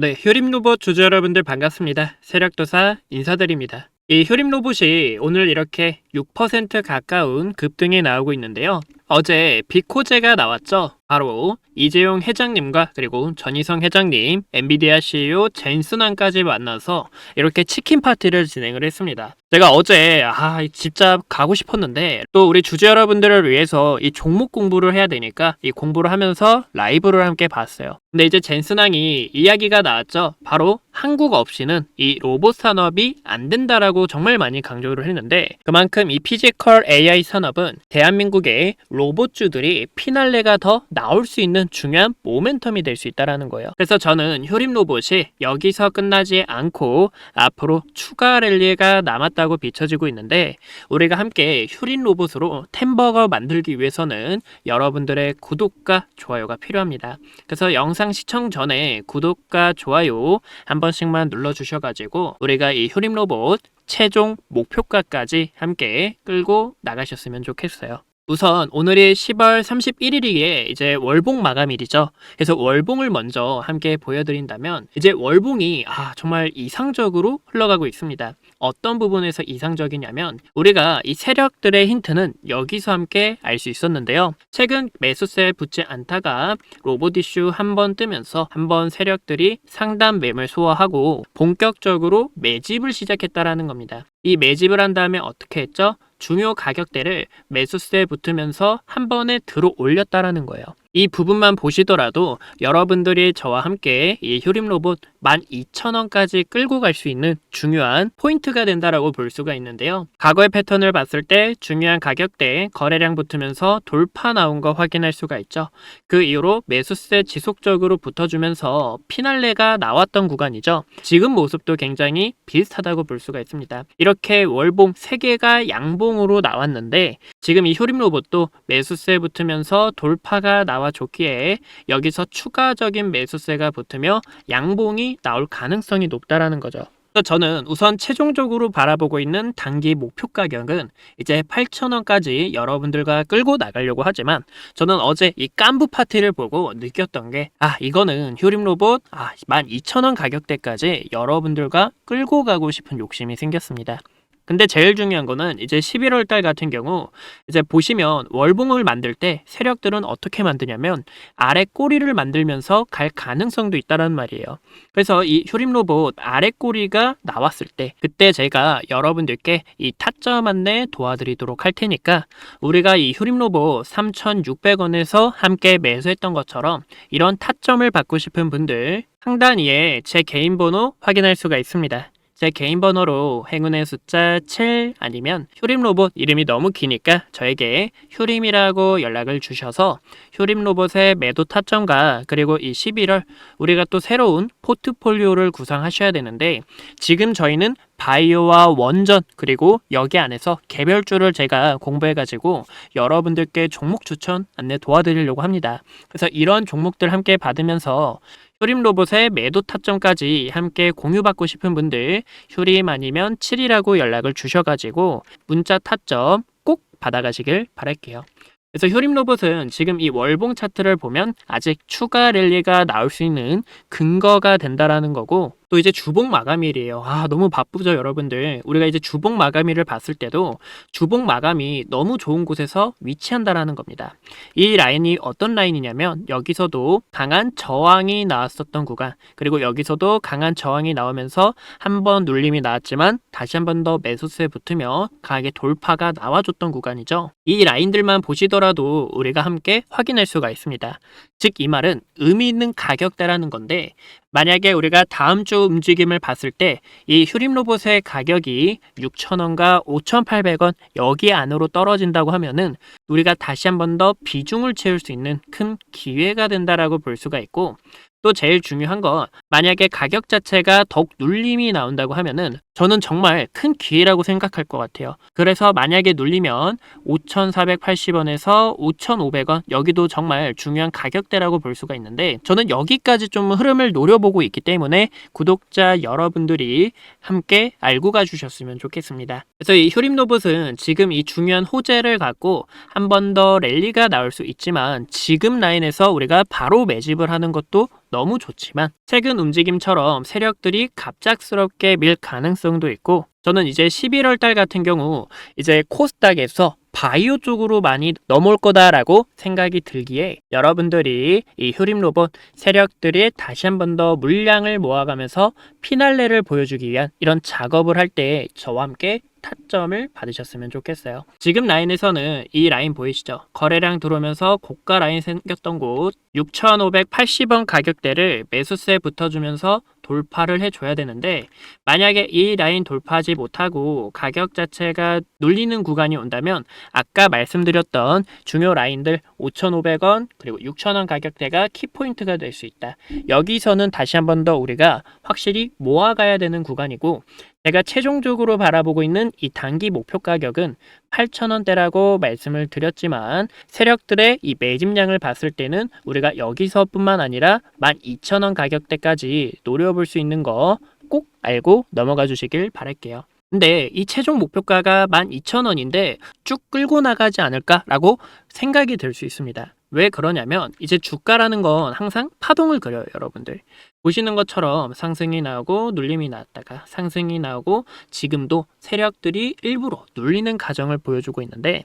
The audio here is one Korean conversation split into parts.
네, 효림 로봇 주주 여러분들 반갑습니다. 세력도사 인사드립니다. 이 효림 로봇이 오늘 이렇게 6% 가까운 급등이 나오고 있는데요. 어제 비코제가 나왔죠. 바로 이재용 회장님과 그리고 전희성 회장님, 엔비디아 CEO 젠슨왕까지 만나서 이렇게 치킨 파티를 진행을 했습니다. 제가 어제 아 진짜 가고 싶었는데 또 우리 주주 여러분들을 위해서 이 종목 공부를 해야 되니까 이 공부를 하면서 라이브를 함께 봤어요. 근데 이제 젠슨왕이 이야기가 나왔죠. 바로 한국 없이는 이 로봇 산업이 안 된다라고 정말 많이 강조를 했는데 그만큼 이 피지컬 AI 산업은 대한민국의 로봇주들이 피날레가 더 나올 수 있는 중요한 모멘텀이 될 수 있다라는 거예요. 그래서 저는 효림 로봇이 여기서 끝나지 않고 앞으로 추가 랠리가 남았다고 비춰지고 있는데 우리가 함께 효림 로봇으로 템버거 만들기 위해서는 여러분들의 구독과 좋아요가 필요합니다. 그래서 영상 시청 전에 구독과 좋아요 한 번씩만 눌러주셔가지고 우리가 이 효림 로봇 최종 목표가까지 함께 끌고 나가셨으면 좋겠어요. 우선 오늘이 10월 31일이기에 이제 월봉 마감일이죠. 그래서 월봉을 먼저 함께 보여드린다면 이제 월봉이 아 정말 이상적으로 흘러가고 있습니다. 어떤 부분에서 이상적이냐면 우리가 이 세력들의 힌트는 여기서 함께 알 수 있었는데요. 최근 매수세 붙지 않다가 로봇 이슈 한 번 뜨면서 한 번 세력들이 상단 매물 소화하고 본격적으로 매집을 시작했다라는 겁니다. 이 매집을 한 다음에 어떻게 했죠? 중요 가격대를 매수세에 붙으면서 한 번에 들어 올렸다라는 거예요. 이 부분만 보시더라도 여러분들이 저와 함께 이 효림 로봇 12,000원까지 끌고 갈 수 있는 중요한 포인트가 된다라고 볼 수가 있는데요. 과거의 패턴을 봤을 때 중요한 가격대에 거래량 붙으면서 돌파 나온 거 확인할 수가 있죠. 그 이후로 매수세 지속적으로 붙어주면서 피날레가 나왔던 구간이죠. 지금 모습도 굉장히 비슷하다고 볼 수가 있습니다. 이렇게 월봉 3개가 양봉으로 나왔는데 지금 이 효림 로봇도 매수세 붙으면서 돌파가 나와 좋기에 여기서 추가적인 매수세가 붙으며 양봉이 나올 가능성이 높다라는 거죠. 저는 우선 최종적으로 바라보고 있는 단기 목표 가격은 이제 8,000원까지 여러분들과 끌고 나가려고 하지만 저는 어제 이 깐부 파티를 보고 느꼈던 게 아 이거는 효림 로봇 아 12,000원 가격대까지 여러분들과 끌고 가고 싶은 욕심이 생겼습니다. 근데 제일 중요한 거는 이제 11월 달 같은 경우 이제 보시면 월봉을 만들 때 세력들은 어떻게 만드냐면 아래 꼬리를 만들면서 갈 가능성도 있다라는 말이에요. 그래서 이 효림 로봇 아래 꼬리가 나왔을 때 그때 제가 여러분들께 이 타점 안내 도와드리도록 할 테니까 우리가 이 효림 로봇 3,600원에서 함께 매수했던 것처럼 이런 타점을 받고 싶은 분들 상단 위에 제 개인 번호 확인할 수가 있습니다. 제 개인 번호로 행운의 숫자 7 아니면 효림 로봇 이름이 너무 기니까 저에게 효림이라고 연락을 주셔서 효림 로봇의 매도 타점과 그리고 이 11월 우리가 또 새로운 포트폴리오를 구상하셔야 되는데 지금 저희는 바이오와 원전 그리고 여기 안에서 개별주를 제가 공부해 가지고 여러분들께 종목 추천 안내 도와드리려고 합니다. 그래서 이런 종목들 함께 받으면서 효림 로봇의 매도 타점까지 함께 공유받고 싶은 분들 효림 아니면 7이라고 연락을 주셔가지고 문자 타점 꼭 받아가시길 바랄게요. 그래서 효림 로봇은 지금 이 월봉 차트를 보면 아직 추가 랠리가 나올 수 있는 근거가 된다라는 거고 또 이제 주봉 마감일이에요. 아, 너무 바쁘죠, 여러분들. 우리가 이제 주봉 마감일을 봤을 때도 주봉 마감이 너무 좋은 곳에서 위치한다라는 겁니다. 이 라인이 어떤 라인이냐면 여기서도 강한 저항이 나왔었던 구간, 그리고 여기서도 강한 저항이 나오면서 한 번 눌림이 나왔지만 다시 한 번 더 매수세에 붙으며 강하게 돌파가 나와줬던 구간이죠. 이 라인들만 보시더라도 우리가 함께 확인할 수가 있습니다. 즉, 이 말은 의미 있는 가격대라는 건데 만약에 우리가 다음 주 움직임을 봤을 때 이 휴림 로봇의 가격이 6,000원과 5,800원 여기 안으로 떨어진다고 하면은 우리가 다시 한 번 더 비중을 채울 수 있는 큰 기회가 된다라고 볼 수가 있고 또 제일 중요한 건 만약에 가격 자체가 더욱 눌림이 나온다고 하면은 저는 정말 큰 기회라고 생각할 것 같아요. 그래서 만약에 눌리면 5,480원에서 5,500원 여기도 정말 중요한 가격대라고 볼 수가 있는데 저는 여기까지 좀 흐름을 노려보고 있기 때문에 구독자 여러분들이 함께 알고 가주셨으면 좋겠습니다. 그래서 이 효림 로봇은 지금 이 중요한 호재를 갖고 한 번 더 랠리가 나올 수 있지만 지금 라인에서 우리가 바로 매집을 하는 것도 너무 좋지만 최근 움직임처럼 세력들이 갑작스럽게 밀 가능성도 있고 저는 이제 11월 달 같은 경우 이제 코스닥에서 바이오 쪽으로 많이 넘어올 거다라고 생각이 들기에 여러분들이 이 효림 로봇 세력들이 다시 한 번 더 물량을 모아가면서 피날레를 보여주기 위한 이런 작업을 할 때 저와 함께 타점을 받으셨으면 좋겠어요. 지금 라인에서는 이 라인 보이시죠? 거래량 들어오면서 고가 라인 생겼던 곳 6,580원 가격대를 매수세 붙어주면서 돌파를 해줘야 되는데 만약에 이 라인 돌파하지 못하고 가격 자체가 눌리는 구간이 온다면 아까 말씀드렸던 중요 라인들 5,500원 그리고 6,000원 가격대가 키포인트가 될 수 있다. 여기서는 다시 한 번 더 우리가 확실히 모아가야 되는 구간이고 제가 최종적으로 바라보고 있는 이 단기 목표 가격은 8,000원대라고 말씀을 드렸지만 세력들의 이 매집량을 봤을 때는 우리가 여기서뿐만 아니라 12,000원 가격대까지 노려볼 수 있는 거 꼭 알고 넘어가 주시길 바랄게요. 근데 이 최종 목표가가 12,000원인데 쭉 끌고 나가지 않을까라고 생각이 들 수 있습니다. 왜 그러냐면 이제 주가라는 건 항상 파동을 그려요, 여러분들. 보시는 것처럼 상승이 나오고 눌림이 나왔다가 상승이 나오고 지금도 세력들이 일부러 눌리는 과정을 보여주고 있는데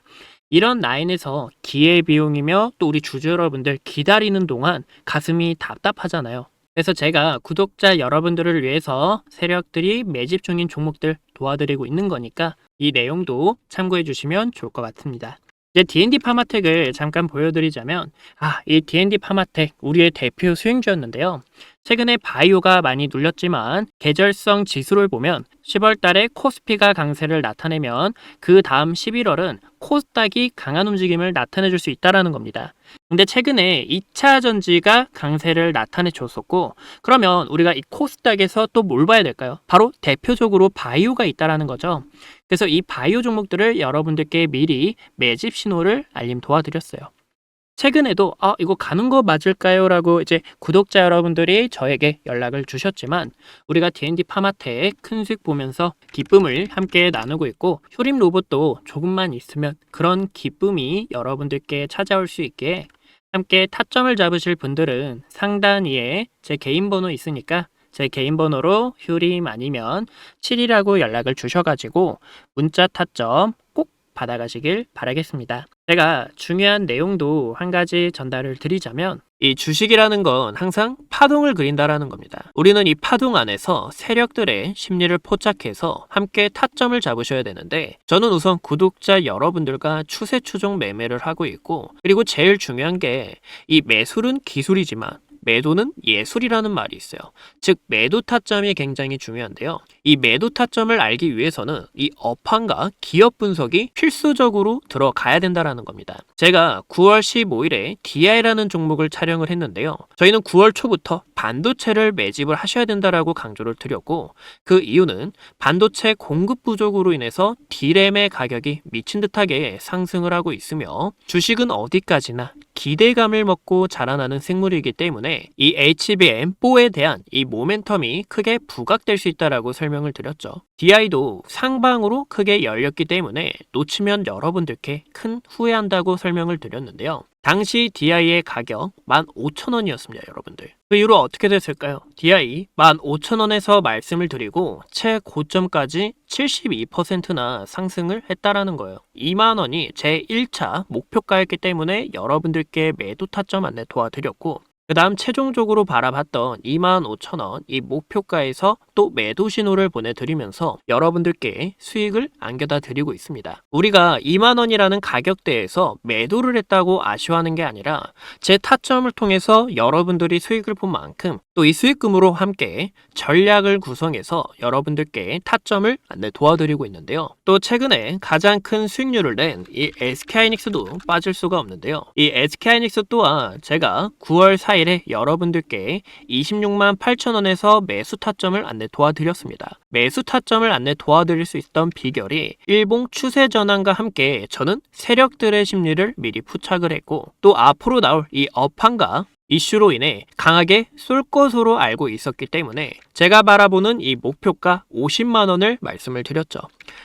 이런 라인에서 기회 비용이며 또 우리 주주 여러분들 기다리는 동안 가슴이 답답하잖아요. 그래서 제가 구독자 여러분들을 위해서 세력들이 매집 중인 종목들 도와드리고 있는 거니까 이 내용도 참고해 주시면 좋을 것 같습니다. 이제 D&D 파마텍을 잠깐 보여드리자면 아, 이 D&D 파마텍 우리의 대표 수행주였는데요. 최근에 바이오가 많이 눌렸지만 계절성 지수를 보면 10월 달에 코스피가 강세를 나타내면 그 다음 11월은 코스닥이 강한 움직임을 나타내 줄 수 있다라는 겁니다. 근데 최근에 2차 전지가 강세를 나타내 줬었고 그러면 우리가 이 코스닥에서 또 뭘 봐야 될까요? 바로 대표적으로 바이오가 있다라는 거죠. 그래서 이 바이오 종목들을 여러분들께 미리 매집 신호를 알림 도와드렸어요. 최근에도 아 이거 가는 거 맞을까요?라고 이제 구독자 여러분들이 저에게 연락을 주셨지만 우리가 D&D 파마텍 큰 수익 보면서 기쁨을 함께 나누고 있고 효림 로봇도 조금만 있으면 그런 기쁨이 여러분들께 찾아올 수 있게 함께 타점을 잡으실 분들은 상단 위에 제 개인 번호 있으니까 제 개인 번호로 효림 아니면 7이라고 연락을 주셔가지고 문자 타점 꼭 받아가시길 바라겠습니다. 제가 중요한 내용도 한 가지 전달을 드리자면 이 주식이라는 건 항상 파동을 그린다라는 겁니다. 우리는 이 파동 안에서 세력들의 심리를 포착해서 함께 타점을 잡으셔야 되는데 저는 우선 구독자 여러분들과 추세 추종 매매를 하고 있고 그리고 제일 중요한 게 이 매술은 기술이지만 매도는 예술이라는 말이 있어요. 즉 매도 타점이 굉장히 중요한데요. 이 매도 타점을 알기 위해서는 이 업황과 기업 분석이 필수적으로 들어가야 된다라는 겁니다. 제가 9월 15일에 DI라는 종목을 촬영을 했는데요. 저희는 9월 초부터 반도체를 매집을 하셔야 된다라고 강조를 드렸고 그 이유는 반도체 공급 부족으로 인해서 D램의 가격이 미친 듯하게 상승을 하고 있으며 주식은 어디까지나 기대감을 먹고 자라나는 생물이기 때문에 이 HBM4에 대한 이 모멘텀이 크게 부각될 수 있다라고 설명을 드렸죠. DI도 상방으로 크게 열렸기 때문에 놓치면 여러분들께 큰 후회한다고 설명을 드렸는데요. 당시 DI의 가격 15,000원이었습니다, 여러분들. 그 이후로 어떻게 됐을까요? DI 15,000원에서 말씀을 드리고 최고점까지 72%나 상승을 했다라는 거예요. 2만 원이 제 1차 목표가였기 때문에 여러분들께 매도 타점 안내 도와드렸고 그 다음 최종적으로 바라봤던 25,000원 이 목표가에서 또 매도 신호를 보내드리면서 여러분들께 수익을 안겨다 드리고 있습니다. 우리가 2만원이라는 가격대에서 매도를 했다고 아쉬워하는 게 아니라 제 타점을 통해서 여러분들이 수익을 본 만큼 또 이 수익금으로 함께 전략을 구성해서 여러분들께 타점을 안내 도와드리고 있는데요. 또 최근에 가장 큰 수익률을 낸 이 SK하이닉스도 빠질 수가 없는데요. 이 SK하이닉스 또한 제가 9월 4일에 여러분들께 26만 8천원에서 매수 타점을 안내 도와드렸습니다. 매수 타점을 안내 도와드릴 수 있던 비결이 일봉 추세 전환과 함께 저는 세력들의 심리를 미리 포착을 했고 또 앞으로 나올 이 업황과 이슈로 인해 강하게 쏠 것으로 알고 있었기 때문에 제가 바라보는 이 목표가 50만 원을 말씀을 드렸죠.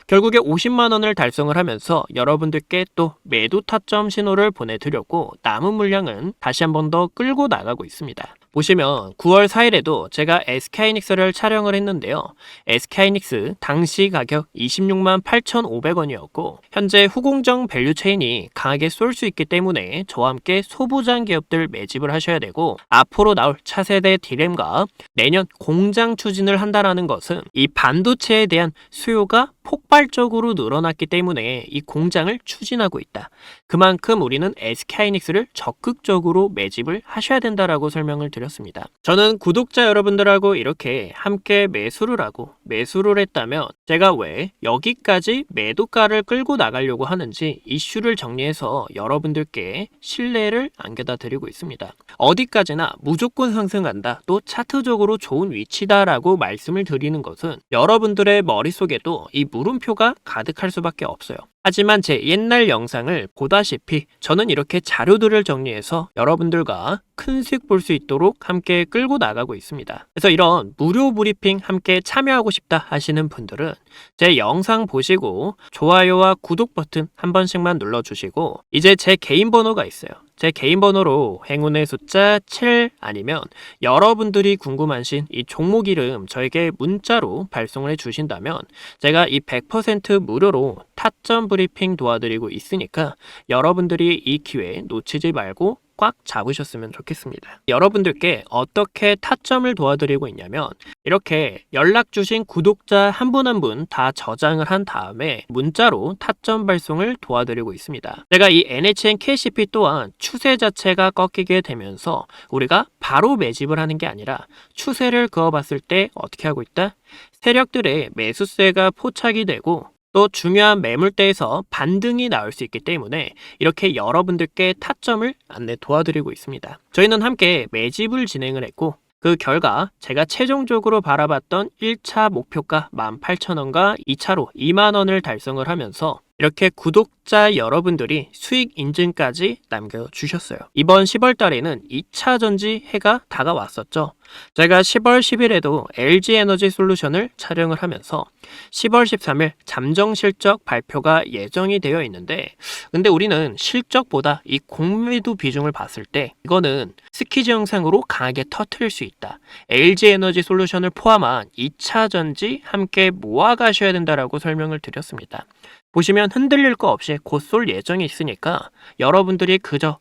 결국에 50만 원을 달성을 하면서 여러분들께 또 매도 타점 신호를 보내드렸고 남은 물량은 다시 한 번 더 끌고 나가고 있습니다. 보시면 9월 4일에도 제가 SK하이닉스를 촬영을 했는데요. SK하이닉스 당시 가격 26만 8,500원이었고 현재 후공정 밸류 체인이 강하게 쏠 수 있기 때문에 저와 함께 소부장 기업들 매집을 하셔야 되고 앞으로 나올 차세대 디램과 내년 공장 추진을 한다라는 것은 이 반도체에 대한 수요가 폭발적으로 늘어났기 때문에 이 공장을 추진하고 있다. 그만큼 우리는 SK하이닉스를 적극적으로 매집을 하셔야 된다라고 설명을 드렸습니다. 저는 구독자 여러분들하고 이렇게 함께 매수를 하고 매수를 했다면 제가 왜 여기까지 매도가를 끌고 나가려고 하는지 이슈를 정리해서 여러분들께 신뢰를 안겨다 드리고 있습니다. 어디까지나 무조건 상승한다, 또 차트적으로 좋은 위치다라고 말씀을 드리는 것은 여러분들의 머릿속에도 이 물음표가 가득할 수밖에 없어요. 하지만 제 옛날 영상을 보다시피 저는 이렇게 자료들을 정리해서 여러분들과 큰 수익 볼 수 있도록 함께 끌고 나가고 있습니다. 그래서 이런 무료 브리핑 함께 참여하고 싶다 하시는 분들은 제 영상 보시고 좋아요와 구독 버튼 한 번씩만 눌러주시고 이제 제 개인 번호가 있어요. 제 개인 번호로 행운의 숫자 7 아니면 여러분들이 궁금하신 이 종목 이름 저에게 문자로 발송을 해 주신다면 제가 이 100% 무료로 타점 브리핑 도와드리고 있으니까 여러분들이 이 기회 놓치지 말고 꽉 잡으셨으면 좋겠습니다. 여러분들께 어떻게 타점을 도와드리고 있냐면 이렇게 연락 주신 구독자 한 분 한 분 다 저장을 한 다음에 문자로 타점 발송을 도와드리고 있습니다. 제가 이 NHN KCP 또한 추세 자체가 꺾이게 되면서 우리가 바로 매집을 하는 게 아니라 추세를 그어봤을 때 어떻게 하고 있다? 세력들의 매수세가 포착이 되고 또 중요한 매물대에서 반등이 나올 수 있기 때문에 이렇게 여러분들께 타점을 안내 도와드리고 있습니다. 저희는 함께 매집을 진행을 했고 그 결과 제가 최종적으로 바라봤던 1차 목표가 18,000원과 2차로 2만원을 달성을 하면서 이렇게 구독자 여러분들이 수익 인증까지 남겨주셨어요. 이번 10월 달에는 2차 전지 해가 다가왔었죠. 제가 10월 10일에도 LG 에너지 솔루션을 촬영을 하면서 10월 13일 잠정 실적 발표가 예정이 되어 있는데 근데 우리는 실적보다 이 공매도 비중을 봤을 때 이거는 스키즈 영상으로 강하게 터트릴 수 있다. LG 에너지 솔루션을 포함한 2차 전지 함께 모아 가셔야 된다라고 설명을 드렸습니다. 보시면 흔들릴 거 없이 곧 쏠 예정이 있으니까 여러분들이 그저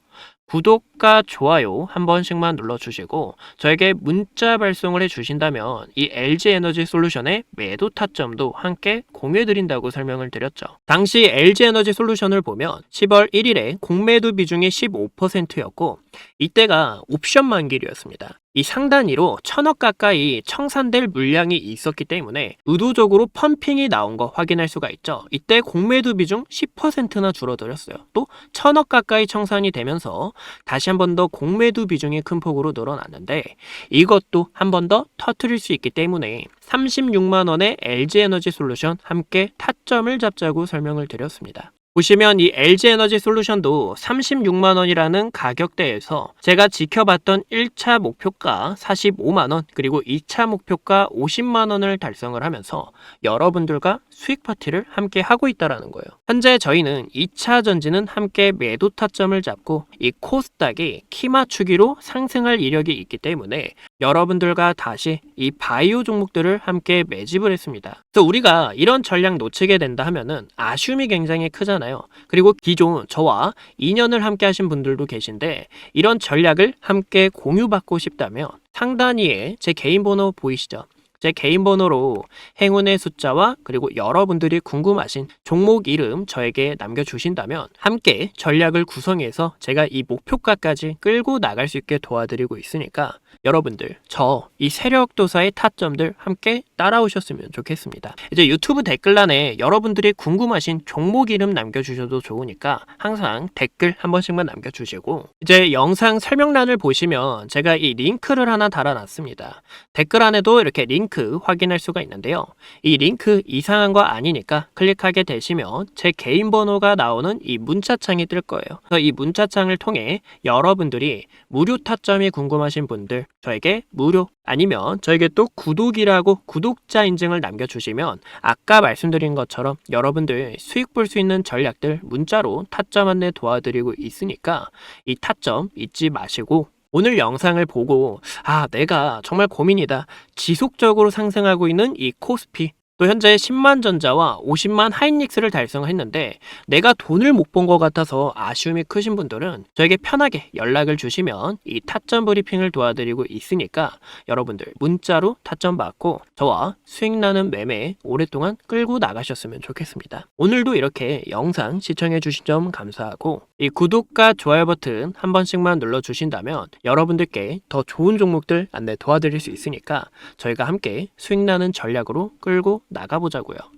구독과 좋아요 한 번씩만 눌러주시고 저에게 문자 발송을 해주신다면 이 LG 에너지 솔루션의 매도 타점도 함께 공유해드린다고 설명을 드렸죠. 당시 LG 에너지 솔루션을 보면 10월 1일에 공매도 비중이 15%였고 이때가 옵션 만기일이었습니다. 이 상단위로 천억 가까이 청산될 물량이 있었기 때문에 의도적으로 펌핑이 나온 거 확인할 수가 있죠. 이때 공매도 비중 10%나 줄어들었어요. 또 천억 가까이 청산이 되면서 다시 한 번 더 공매도 비중이 큰 폭으로 늘어났는데 이것도 한 번 더 터트릴 수 있기 때문에 36만 원의 LG 에너지 솔루션 함께 타점을 잡자고 설명을 드렸습니다. 보시면 이 LG 에너지 솔루션도 36만 원이라는 가격대에서 제가 지켜봤던 1차 목표가 45만 원 그리고 2차 목표가 50만 원을 달성을 하면서 여러분들과 수익 파티를 함께 하고 있다라는 거예요. 현재 저희는 2차 전지는 함께 매도 타점을 잡고 이 코스닥이 키 맞추기로 상승할 이력이 있기 때문에 여러분들과 다시 이 바이오 종목들을 함께 매집을 했습니다. 그래서 우리가 이런 전략 놓치게 된다 하면은 아쉬움이 굉장히 크잖아요. 그리고 기존 저와 2년을 함께 하신 분들도 계신데 이런 전략을 함께 공유받고 싶다면 상단 위에 제 개인 번호 보이시죠? 제 개인 번호로 행운의 숫자와 그리고 여러분들이 궁금하신 종목 이름 저에게 남겨주신다면 함께 전략을 구성해서 제가 이 목표가까지 끌고 나갈 수 있게 도와드리고 있으니까 여러분들 저 이 세력도사의 타점들 함께 따라오셨으면 좋겠습니다. 이제 유튜브 댓글란에 여러분들이 궁금하신 종목 이름 남겨주셔도 좋으니까 항상 댓글 한 번씩만 남겨주시고 이제 영상 설명란을 보시면 제가 이 링크를 하나 달아놨습니다. 댓글 안에도 이렇게 링크 확인할 수가 있는데요. 이 링크 이상한 거 아니니까 클릭하게 되시면 제 개인 번호가 나오는 이 문자창이 뜰 거예요. 이 문자창을 통해 여러분들이 무료 타점이 궁금하신 분들 저에게 무료 아니면 저에게 또 구독이라고 구독자 인증을 남겨주시면 아까 말씀드린 것처럼 여러분들 수익 볼 수 있는 전략들 문자로 타점 안내 도와드리고 있으니까 이 타점 잊지 마시고 오늘 영상을 보고 아 내가 정말 고민이다. 지속적으로 상승하고 있는 이 코스피 또 현재 10만 전자와 50만 하이닉스를 달성했는데 내가 돈을 못 본 것 같아서 아쉬움이 크신 분들은 저에게 편하게 연락을 주시면 이 타점 브리핑을 도와드리고 있으니까 여러분들 문자로 타점 받고 저와 수익 나는 매매 오랫동안 끌고 나가셨으면 좋겠습니다. 오늘도 이렇게 영상 시청해 주신 점 감사하고 이 구독과 좋아요 버튼 한 번씩만 눌러 주신다면 여러분들께 더 좋은 종목들 안내 도와드릴 수 있으니까 저희가 함께 수익 나는 전략으로 끌고 나가보자고요.